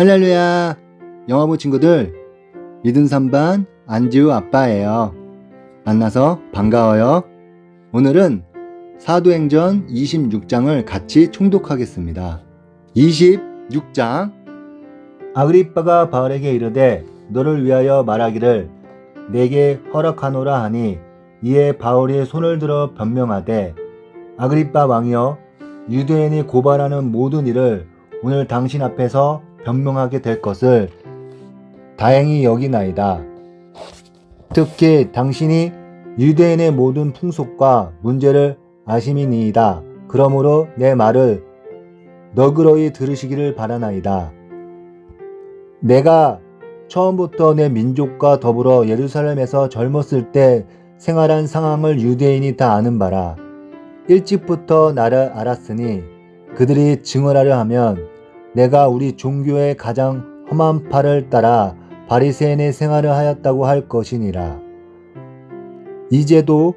할렐루야! 영화부 친구들, 믿음 3반 안지우 아빠예요. 만나서 반가워요. 오늘은 사도행전 26장을 같이 총독하겠습니다. 26장 아그리빠가 바울에게 이르되 너를 위하여 말하기를 내게 허락하노라 하니 이에 바울이 손을 들어 변명하되 아그리빠 왕이여 유대인이 고발하는 모든 일을 오늘 당신 앞에서 변명하게 될 것을 다행히 여기나이다. 특히 당신이 유대인의 모든 풍속과 문제를 아심이니이다. 그러므로 내 말을 너그러이 들으시기를 바라나이다. 내가 처음부터 내 민족과 더불어 예루살렘에서 젊었을 때 생활한 상황을 유대인이 다 아는 바라. 일찍부터 나를 알았으니 그들이 증언하려 하면 내가 우리 종교의 가장 험한 팔을 따라 바리새인의 생활을 하였다고 할 것이니라. 이제도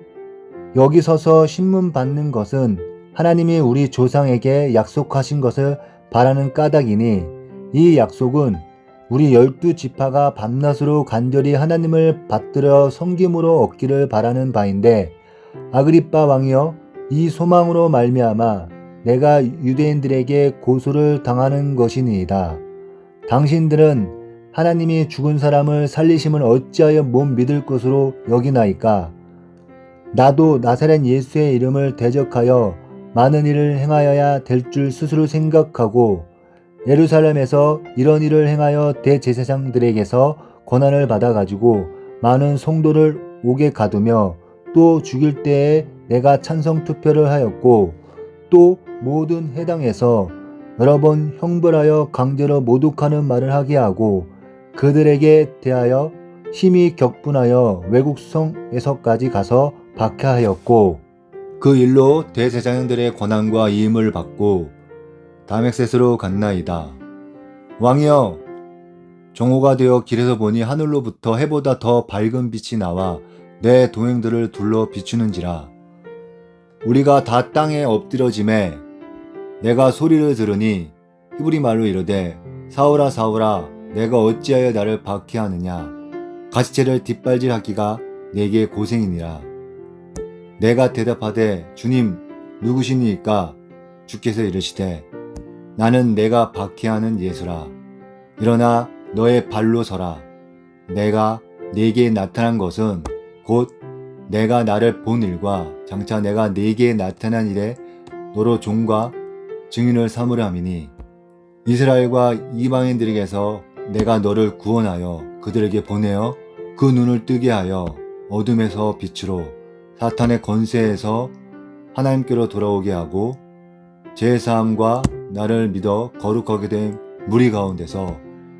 여기 서서 신문 받는 것은 하나님이 우리 조상에게 약속하신 것을 바라는 까닭이니 이 약속은 우리 열두 지파가 밤낮으로 간절히 하나님을 받들어 섬김으로 얻기를 바라는 바인데 아그리빠 왕이여 이 소망으로 말미암아 내가 유대인들에게 고소를 당하는 것이니이다. 당신들은 하나님이 죽은 사람을 살리심을 어찌하여 못 믿을 것으로 여기나이까? 나도 나사렛 예수의 이름을 대적하여 많은 일을 행하여야 될 줄 스스로 생각하고 예루살렘에서 이런 일을 행하여 대제사장들에게서 권한을 받아가지고 많은 성도를 옥에 가두며 또 죽일 때에 내가 찬성 투표를 하였고 또 모든 해당에서 여러 번 형벌하여 강제로 모독하는 말을 하게 하고 그들에게 대하여 힘이 격분하여 외국 성에서까지 가서 박해하였고 그 일로 대제사장들의 권한과 이임을 받고 다맥셋으로 갔나이다. 왕이여 정오가 되어 길에서 보니 하늘로부터 해보다 더 밝은 빛이 나와 내 동행들을 둘러 비추는지라 우리가 다 땅에 엎드려짐에 내가 소리를 들으니 히브리 말로 이르되 사울아 사울아 내가 어찌하여 나를 박해하느냐? 가시체를 뒷발질하기가 내게 고생이니라. 내가 대답하되 주님 누구시니까? 주께서 이르시되 나는 내가 박해하는 예수라. 일어나 너의 발로 서라. 내가 네게 나타난 것은 곧 내가 나를 본 일과 장차 내가 네게 나타난 일에 너로 종과 증인을 삼으려 함이니 이스라엘과 이방인들에게서 내가 너를 구원하여 그들에게 보내어 그 눈을 뜨게 하여 어둠에서 빛으로 사탄의 권세에서 하나님께로 돌아오게 하고 제사함과 나를 믿어 거룩하게 된 무리 가운데서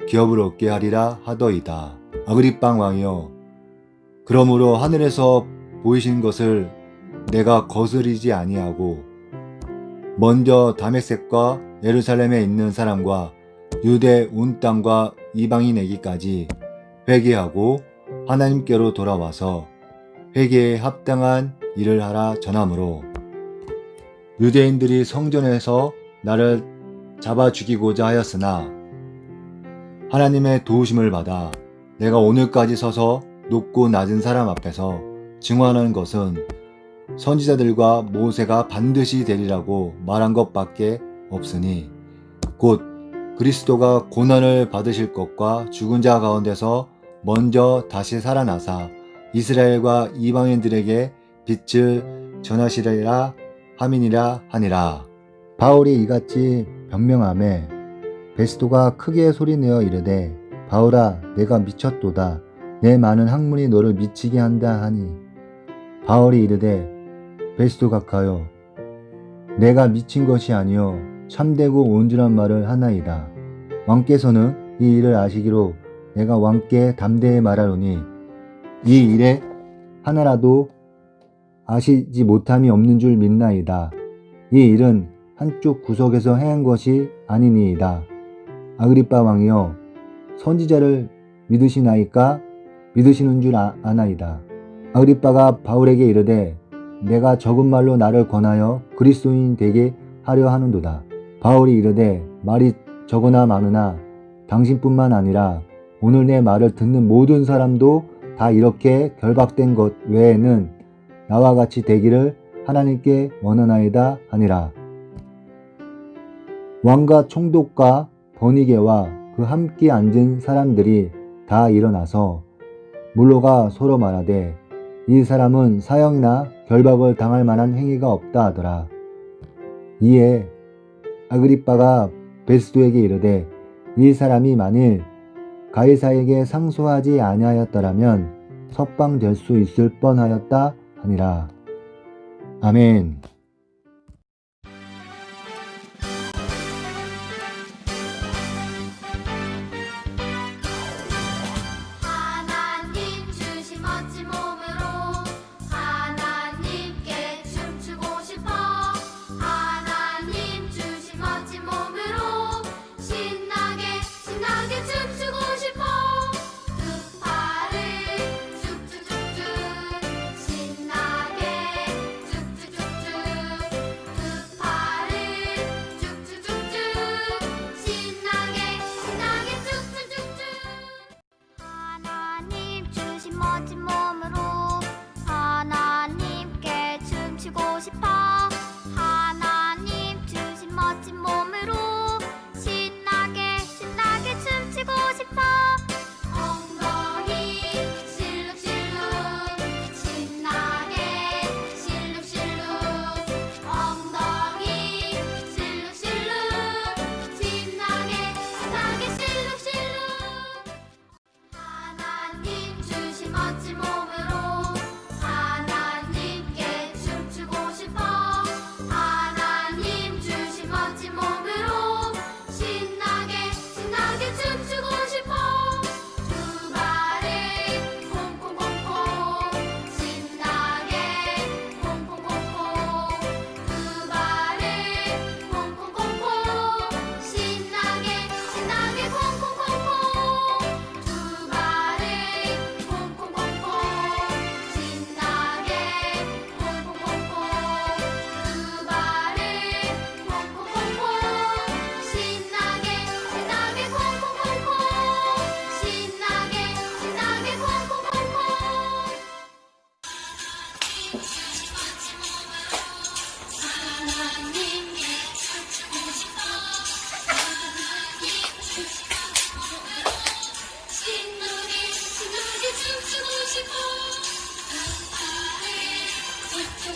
기업을 얻게 하리라 하더이다. 아그리빵 왕이여 그러므로 하늘에서 보이신 것을 내가 거스리지 아니하고 먼저 다메섹과 예루살렘에 있는 사람과 유대 온 땅과 이방인에게까지 회개하고 하나님께로 돌아와서 회개에 합당한 일을 하라 전함으로 유대인들이 성전에서 나를 잡아 죽이고자 하였으나 하나님의 도우심을 받아 내가 오늘까지 서서 높고 낮은 사람 앞에서 증언하는 것은 선지자들과 모세가 반드시 되리라고 말한 것밖에 없으니 곧 그리스도가 고난을 받으실 것과 죽은 자 가운데서 먼저 다시 살아나사 이스라엘과 이방인들에게 빛을 전하시리라 함이니라 하니라. 바울이 이같이 변명함에 베스도가 크게 소리내어 이르되 바울아 내가 미쳤도다 내 많은 학문이 너를 미치게 한다 하니 바울이 이르되 베스도 각하여 내가 미친 것이 아니요 참되고 온전한 말을 하나이다. 왕께서는 이 일을 아시기로 내가 왕께 담대히 말하노니 이 일에 하나라도 아시지 못함이 없는 줄 믿나이다. 이 일은 한쪽 구석에서 행한 것이 아니니이다. 아그리빠 왕이여 선지자를 믿으시나이까? 믿으시는 줄 아, 아나이다. 아그리빠가 바울에게 이르되 내가 적은 말로 나를 권하여 그리스도인 되게 하려 하는도다. 바울이 이르되 말이 적으나 많으나 당신뿐만 아니라 오늘 내 말을 듣는 모든 사람도 다 이렇게 결박된 것 외에는 나와 같이 되기를 하나님께 원하나이다 하니라. 왕과 총독과 번이게와 그 함께 앉은 사람들이 다 일어나서 물로가 서로 말하되 이 사람은 사형이나 결박을 당할 만한 행위가 없다 하더라. 이에 아그리빠가 베스도에게 이르되 이 사람이 만일 가이사에게 상소하지 아니하였더라면 석방될 수 있을 뻔하였다 하니라. 아멘.